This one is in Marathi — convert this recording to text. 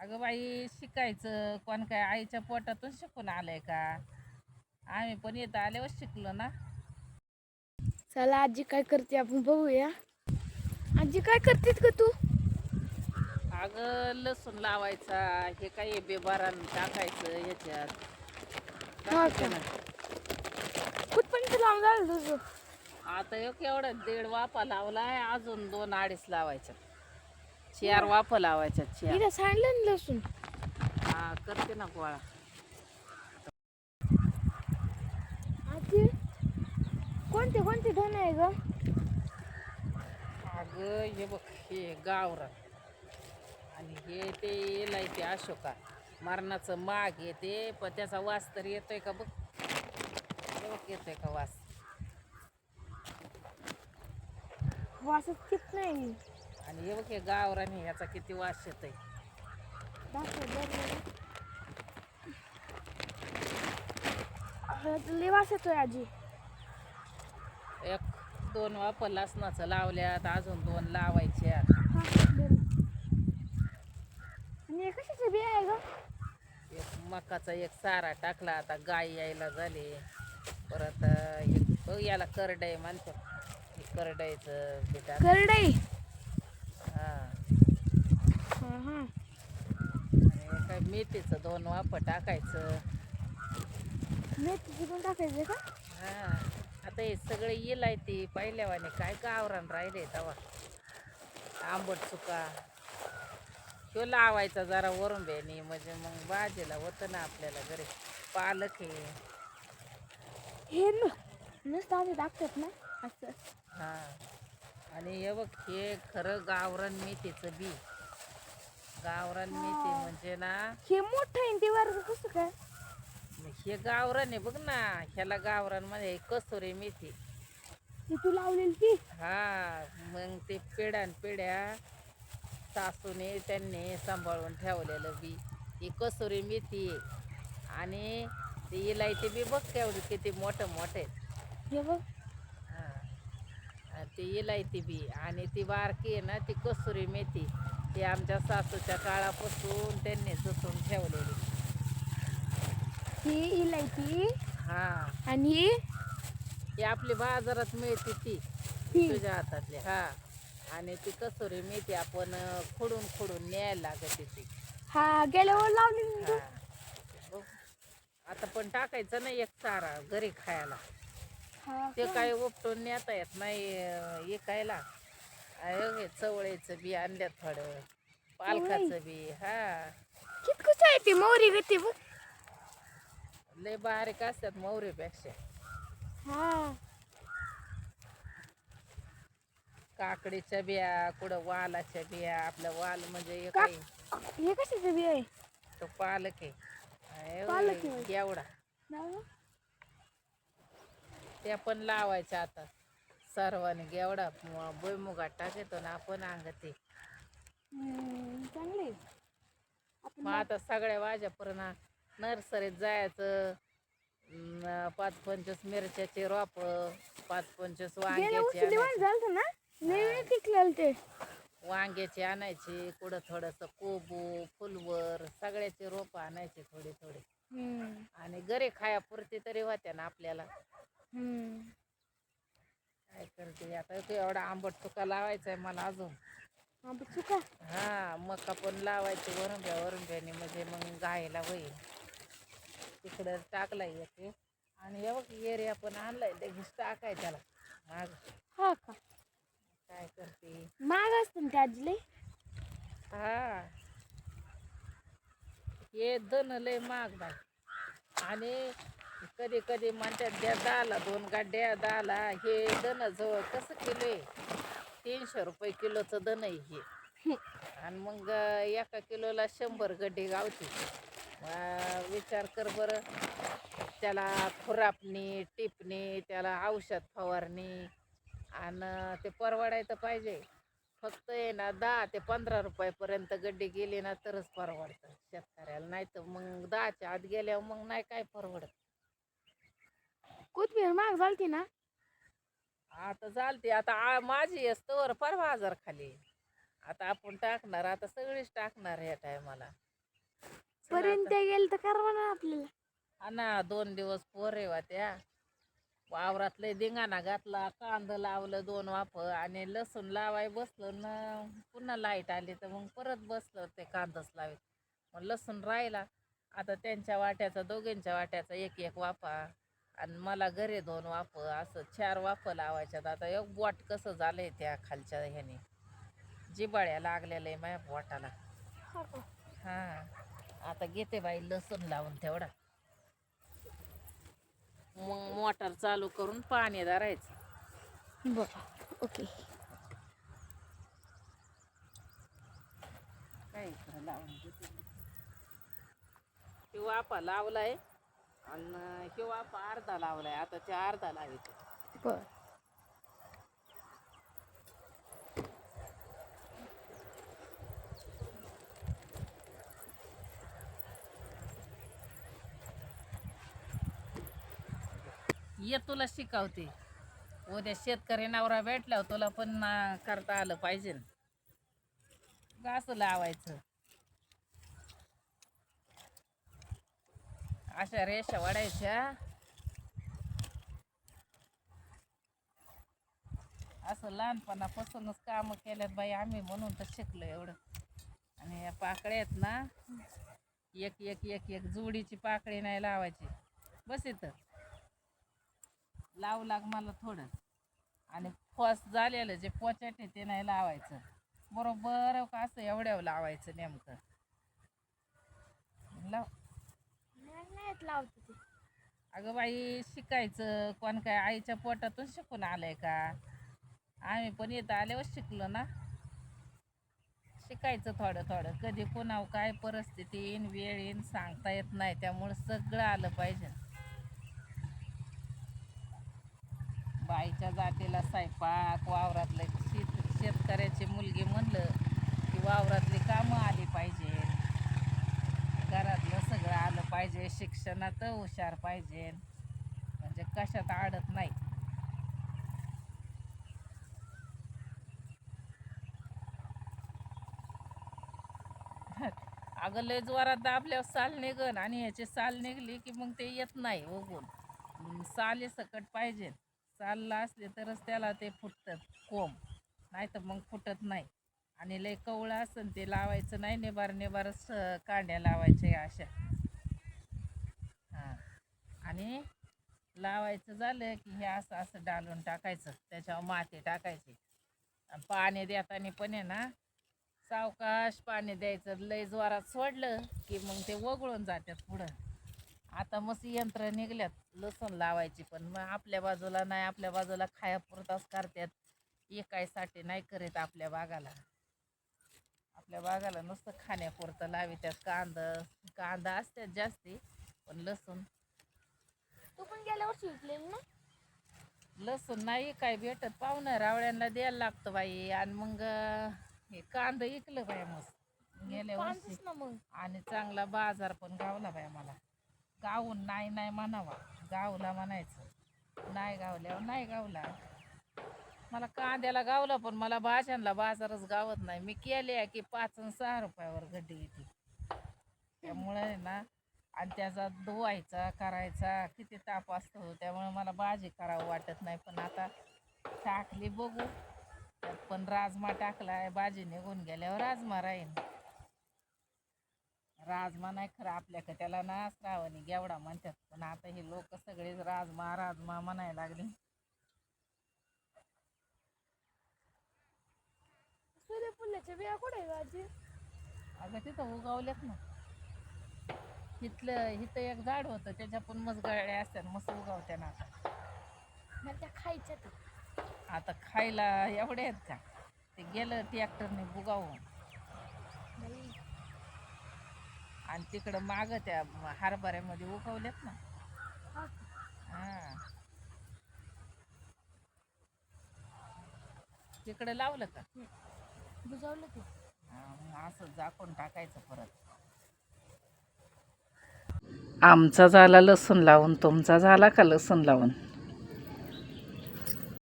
अगं बाई शिकायचं. कोण काय आईच्या पोटातून शिकून आलंय का? आम्ही पण येतं आल्यावर शिकलो ना. चला आजी काय करते आपण बघूया. आजी काय करतेस ग तू? अगं लसूण लावायचा. हे काय बेबारान टाकायचं ह्याच्यात. हा टाकायचं का? ना. कुठपर्यंत लावून झालं तुझं आता एक एवढा दीड वाफा लावलाय अजून दोन अडीच लावायच्या चार वाफा लावायच्या चार. सांडलं ना लसूण. हा करते ना गोळा. आजी कोणते कोणते धन आहे ग? अगं हे बघ हे गावरान आणि हे ते एलायचे अशोका. मरणाचं माग येते पण त्याचा वास तर येतोय का बघ? हे बघ येतोय का वास? वासच कित नाही. आणि हे बघ हे गावरान आहे, ह्याचा किती वास दाखव. ह्यात लय वास येतोय आजी. एक दोन वापर लसणाचं लावल्यात अजून दोन लावायच्या बरं. आणि कशाचं बी आहे ग? एक मकाचा एक सारा टाकला आता गाय यायला झाली. परत एक याला करडई म्हणतात. हे करडईचं बी टाक करडई हा हा हा आणि काय मेथीचं दोन वाफ टाकायचं. मेथीची पण टाकायचं का? हा. आता हे सगळं येईल आहे ती पहिल्यावाने. काय गावरान राहिले तवा आंबट चुका तो लावायचा जरा वरून बेनी. म्हणजे मग भाजीला होतं ना आपल्याला घरी. पालक हे. न नुसतं आधी टाकतात ना. असं. हा. आणि हे बघ हे खरं गावरान मेथीचं बी. गावरान मेथी म्हणजे ना हे मोठं आहे न ते वर्ग कसं काय? हे गावरान आहे बघ ना ह्याला गावरानमध्ये कसुरी मेथी ती. तू लावलेली ती? हा मग ते पिढ्या न पिढ्या सासूने त्यांनी सांभाळून ठेवलेलं बी. ही कसुरी मेथी आहे आणि ती इलायची बी बघ केवढी किती मोठं मोठे हे बघ. हा. आणि ती इलायती बी. आणि ती बारकी आहे ना ती कसुरी मेथी ती आमच्या सासूच्या काळापासून त्यांनी जपून ठेवलेली. ही इलायची हा. आणि ही? ही आपली बाजारात मिळते ती. ही. तुझ्या हातातली. हा. आणि ती कसुरी मेथी आपण अं, खुडून खुडून न्यायला लागते ती. हा गेल्यावर ना हा. बघ. आता पण टाकायचं ना एक चारा घरी खायला. हा ते? काय उपटून नेता येत नाही अं, विकायला अयो हे चवळीचं बी आणल्यात थोडं पालकाचं बी हा. कितकंच आहे ती मोरी गती बघ. लय बारीक असतात मोहरीपेक्षा. हा. काकडीच्या बिया कुठं वालाच्या बिया आपलं वाल म्हणजे हे का- काही. हे कशाचं बी आहे? तो पालक आहे. अयो, पालक आहे. एवढा. लावा. ते पण लावायचं आता. सर्वांनी गेवढा म- भुईमुगात टाकतो ना आपण अंगते चांगली. आपण मग आता सगळ्या भाज्यापर्यंत नर्सरीत जायचं. पाच पंचवीस मिरच्याचे रोप पाच पंचवीस वांग्याचे ते. वांग्याचे आणायचे कुठं थोडंसं कोबू फुलवर सगळ्याचे रोप आणायचे थोडे थोडे. आणि घरी खायापुरती तरी होत्या ना आपल्याला. काय करते? आता ते एवढा आंबट चुका लावायचा आहे मला अजून. बघ चुका? हा मका पण लावायची वरुंब्या वरुंब्याने म्हणजे मग गायला होईल. तिकडं टाकला येते आणि बघ एरिया पण आणलाय लगेच टाकाय त्याला. माग. हा का? काय करते? माग असतं ना आजीले? हा. हे धन लय महाग बाय आणि कधी कधी म्हणतात द्या दाला दोन गाड्या दाला हे धन जवळ कसं किलो आहे? तीनशे रुपये किलोचं धन आहे हे. आणि मग एका किलोला शंभर गड्डी गावते विचार कर बरं. त्याला खुरापणी टिपणी त्याला औषध फवारणी आणि ते परवडायचं पाहिजे. फक्त आहे ना दहा ते पंधरा रुपयापर्यंत गड्डी गेली ना तरच परवडतं. शेतकऱ्याला नाही तर मग दहाच्या आत गेल्यावर मग नाही काय परवडत. कोथमीर माग झालती ना. आता चालते आता आ- माझी असतं फार बाजार खाली आता आपण टाकणार आता सगळीच टाकणार ह्या टायमाला. पर्यंत. गेलं तर करवा ना आपल्याला. ना दोन दिवस पोरे त्या वावरातले धिंगाणा घातला कांदा लावलं दोन वाफ आणि लसूण लावाय बसलं ना पुन्हा लाइट आली तर मग परत बसलं ते कांदाच लावीत. मग लसूण राहिला आता त्यांच्या वाट्याचा दोघींच्या वाट्याचा एक एक वाफा. आणि मला घरी दोन वाफ असं चार वाफ लावायच्यात. आता एक बोट कसं झालंय त्या खालच्या ह्याने. जिबाळ्या लागलेलं आहे माझ्या बोटाला. हा? हा. आता घेते बाई लसूण लावून तेवढा. मग मोटर चालू करून पाणी धरायचं. बघा. ओके. काय लावून घेते वाफा लावलाय. आणि हे वाफा अर्धा लावलाय आता ते अर्धा लावायचे. बर. ये तुला शिकवते. उद्या शेतकरी नवरा भेटल्यावर तुला पण करता आलं पाहिजे. ना असं लावायचं. अशा रेषा वाढायच्या. असं लहानपणापासूनच कामं केल्यात बाई आम्ही म्हणून तर शिकलो एवढं. आणि या पाकळ्या आहेत ना एक एक एक एक जोडीची पाकळी नाही लावायची. बस इथं. लावू लाग मला थोडं. आणि फस झालेलं जे पोचट आहे ते नाही लावायचं. बरोबर का असं एवढ्यावर लावायचं नेमकं? लाव. नाही लावते ते. अगं बाई शिकायचं कोण काय आईच्या पोटातून शिकून आलंय का? आम्ही पण येतं आल्यावर शिकलो ना. शिकायचं थोडं थोडं. कधी कोणावर काय परिस्थिती येईन वेळ येईन सांगता येत नाही. त्यामुळं सगळं आलं पाहिजे. बाईच्या जातीला स्वयंपाक वावरातलं शेत शेतकऱ्याची मुलगी म्हणलं की वावरातली कामं आली पाहिजे. घरात पाहिजे शिक्षणात हुशार पाहिजे. म्हणजे कशात अडत नाही. अगं लय जोरात दाबल्यावर साल निघन आणि ह्याची साल निघली की मग ते येत नाही उगून साले सकट पाहिजे. सालला असले तरच त्याला ते फुटतं कोंब. नाही तर मग फुटत नाही. आणि लय कवळं असन ते लावायचं नाही नेबार नेबारच कांड्या लावायच्या अशा. आणि लावायचं झालं की हे असं असं डालून टाकायचं. त्याच्यावर माती टाकायची. आणि पाणी देताना पण आहे ना सावकाश पाणी द्यायचं. लय जोरात सोडलं की मग ते वगळून जातात पुढं. आता मस्त यंत्र निघल्यात. लसूण लावायची पण. मग आपल्या बाजूला नाही आपल्या बाजूला खायापुरताच करतात. एकायसाठी नाही करीत आपल्या बागाला. आपल्या बागाला नुसतं खाण्यापुरतं लावित्यात कांदा कांदा असतात जास्ती पण लसूण तू पण गेल्या वर्षी विकलेली ना? लसूण नाही काय भेटत पाहुणं रावळ्यांना द्यायला लागतं बाई. आणि मग हे कांदा इकलं बाई मस्त. गेल्या वर्षी. ना मग. आणि चांगला बाजार पण गावला बाई मला गावून नाही नाही म्हणावा. गावला म्हणायचं. नाही गावल्यावर नाही गावला. मला कांद्याला गावला पण मला भाज्यांना बाजारच गावत नाही. मी केले की पाच आणि सहा रुपयावर गड्डी येते. त्यामुळे ना आणि त्याचा धुवायचा करायचा किती ताप असतो त्यामुळे मला भाजी करावं वाटत नाही. पण आता टाकली बघू. त्यात पण राजमा टाकलाय भाजी निघून गेल्यावर राजमा राहीन. राजमा नाही खरं आपल्याकडे त्याला ना श्रावणी गेवडा म्हणतात. पण आता हे लोक सगळे राजमा राजमा म्हणायला लागले. सूर्यफुलाच्या बिया कुठे आहे आजी? अगं तिथं उगवलेत ना. इथलं इथं एक झाड होतं त्याच्या पण मस्त गळ्या असतात मस्त उगवत्या ना आता. मला त्या खायच्या तर आता खायला एवढे आहेत का ते गेलं ट्रॅक्टरने बुगावून. बाई, आणि तिकडं मागं त्या हरभऱ्यामध्ये उगवलेत ना. हा? हा. तिकडं लावलं का? बुजवलं ते. हा, मग असं झाकून टाकायचं परत. आमचा झाला लसूण लावून तुमचा झाला का लसूण लावून?